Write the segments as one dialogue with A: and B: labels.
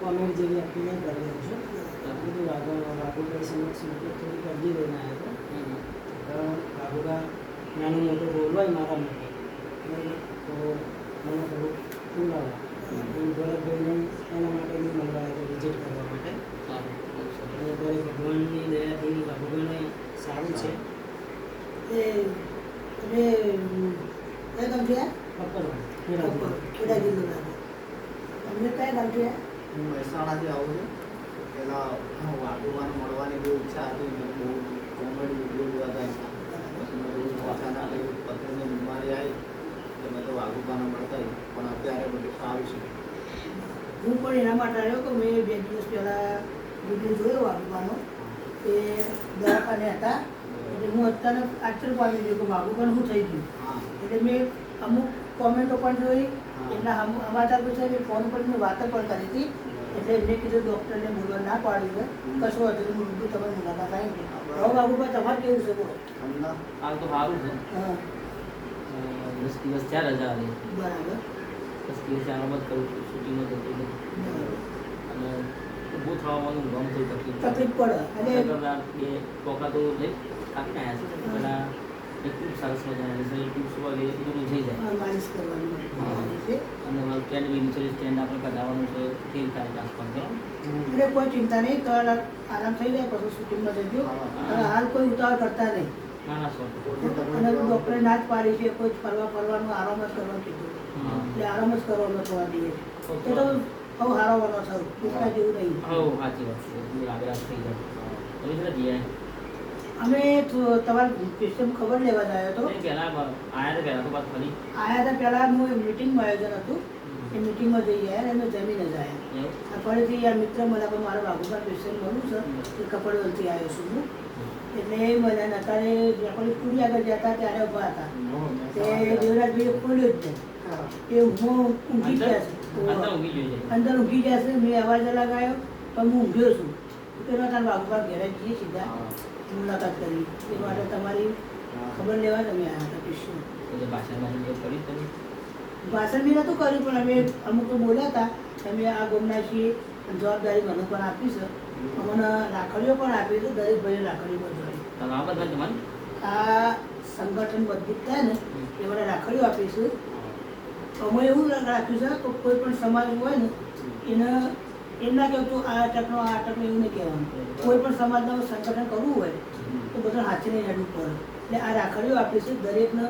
A: Comment જેવી આપીને કરી છું કીધું બાબુ બાબુભાઈ સમક્ષ મૂકી થોડી અરજી લઈને આવ્યા હતો તો બાબુબા નાનું મોટું બોલવાય મારા માટે તો મને થોડુંક બોલાવો ભરતભાઈને એના માટે બી મંગાવ્યો હતો વિઝિટ કરવા માટે અને ત્યારે ભગવાનની દયાથી બાબુભાઈને સારું છે
B: એ તમે કયા
A: પકડવા
B: આવ્યા? ખેડા જિલ્લો લાગે તમને કયા આવ્યા?
C: હું મહેસાણાથી આવું છું. પહેલાં હું મળવાની બહુ ઈચ્છા હતી મેં બહુ કોમેડી વીડિયો જોયા હતા. પછી મેં બધું અચાનક એ પથરીની બીમારી આવી એટલે મેં તો વાઘુબાને મળતા આવ્યું. પણ અત્યારે બધું સારું છે.
B: હું પણ એના માટે આવ્યો કે મેં બે દિવસ પહેલાં વીડિયો જોયો બાબુબાનો એ દવાખાને હતા. એટલે હું અત્યારે આશ્ચર્ય પામી ગયો કે બાબુબાને શું થઈ ગયું. એટલે મેં અમુક કોમેન્ટો પણ જોઈ
C: હા.
B: એમના સમાચાર પૂછ્યા મેં ફોન પર મેં વાતો પણ કરી હતી. એટલે એમને કીધું ડૉક્ટરને બોલવા ના પાડી હોય. કશું હતું તો હું કીધું તમે મુલાકાત આવી હવે બાબુભાઈ તમારે કેવું છે બોલો?
D: હાલ તો સારું છે.
B: હા.
D: દસ દિવસ ચાર રજા આવી.
B: બરાબર.
D: દસ દિવસ આરામ જ કરું છું શૂટિંગમાં જતું. અને ઊભું થવામાં ગમ થઈ તકલીફ
B: તકલીફ પડે. અને
D: બે ટોકા તો લઈ. કાપી આવ્યા છે પેલા એક ખૂબ સરસ મજાના રિઝલ્ટ ટિપ્સ વગેરે એ બધું થઈ જાય.
B: માલિશ કરવાની
D: અને હવે સ્ટેન્ડ બી નીચે સ્ટેન્ડ આપણે કઢાવવાનું છે તે તારીખ ટ્રાન્સફર કરો
B: એટલે કોઈ ચિંતા નહીં તો આરામ થઈ જાય પછી શૂટિંગમાં જજો હાલ કોઈ ઉતાવળ કરતા નહીં.
D: ના ના સો
B: અને ડૉક્ટરે ના જ પાડી છે કોઈ ફરવા ફરવાનું આરામ જ કરવાનું કીધું. એટલે આરામ જ કરવાનો થવા દઈએ તો તો બહુ હારવાનો થયું પૂછતા જેવું નહીં.
D: સાચી વાત છે.
B: અમે તો- તમારા સિસ્ટમ ખબર લેવા જ આવ્યો હતો.
D: પહેલા તો તો ફરી.
B: આયા હતા પહેલાં હું એક મિટિંગનું આયોજન હતું. એ મિટિંગમાં જઈ ગયા અને જમીને જ આવ્યા ફરીથી આ મિત્ર મને પણ મારા બાબુભાઈ ક્વેશ્ચન મળું છે. એ કપડવલથી આવ્યો છું હું. એટલે મને અત્યારે આપણે સ્ટુડિયો આગળ ગયા હતા ત્યારે ઊભા હતા. તે દેવરાજભાઈએ ખોલ્યો જ નહીં એ હું ઊંઘી ગયા
D: અંદર?
B: છે.
D: ઊંઘી
B: અંદર ઊંઘી ગયા છે. મેં અવાજ લગાવ્યો પણ હું ઊંઘ્યો છું. પેલો તાર બાબુભા ઘેરે જઈએ સીધા. મુલાકાત કરી. એ માટે તમારી ખબર લેવા તમે આવ્યા હતા પેશન્ટ
D: ભાષણ
B: બી નહોતું કર્યું પણ અમે અમુક તો બોલ્યા હતા. તમે અમે આ ગમના છીએ જવાબદારી મને પણ આપી છે. અમને રાખડીઓ પણ આપી છે દરેક ભાઈએ રાખડીઓ બંધાવી
D: આ બધા
B: આ સંગઠન મજબૂત થાય ને એ મને રાખડીઓ આપી છે. અમે એવું રાખ્યું છે કે કોઈ પણ સમાજ હોય ને એને એમના કહેવું તું આ અટકનો આ અટકનો એવું નહીં કહેવાનું. કોઈ પણ સમાજનું સંગઠન કરવું હોય તો હાથે નહીં લડવું પડે. એટલે આ રાખડીઓ આપી છે દરેકને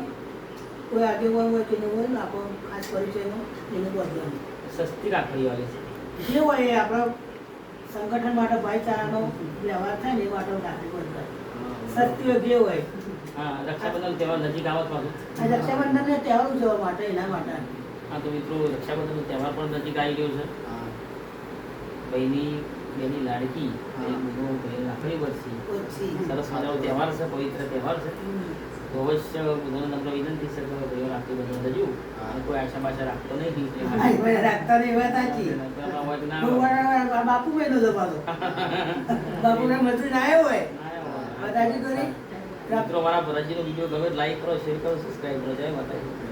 B: કોઈ આગેવાન હોય કે ન હોય ને આપણો ખાસ પરિચયનો એને બધવાનું
D: સસ્તી રાખડીઓ છે.
B: જે હોય એ આપણા સંગઠન માટે ભાઈચારાનો વ્યવહાર થાય ને એ માટે રાખડી બંધાય સત્ય જે હોય.
D: હા રક્ષાબંધન તહેવાર નજીક આવત
B: રક્ષાબંધનને તહેવાર ઉજવવા માટે એના માટે.
D: હા તો મિત્રો રક્ષાબંધનનો તહેવાર પણ નજીક આવી ગયો છે.
C: હા.
D: ભાઈની બેની લાડકી રાખડી બરસી સરસ મજાનો તહેવાર છે પવિત્ર તહેવાર છે. તો અવશ્ય બધાને તમને વિનંતી છે કે ભાઈઓ રાખડી બધા જજો અને કોઈ આશા પાછા રાખતો નહીં.
B: રાખતા નહીં વાત સાચી. બાપુ ભાઈ નો દબાતો બાપુના મંત્રી આવ્યો
D: હોય.
B: બધાજી કરી.
D: મિત્રો મારા ભરતજીનો વીડિયો ગમે લાઈક કરો શેર કરો સબસ્ક્રાઈબ કરો. જય માતાજી.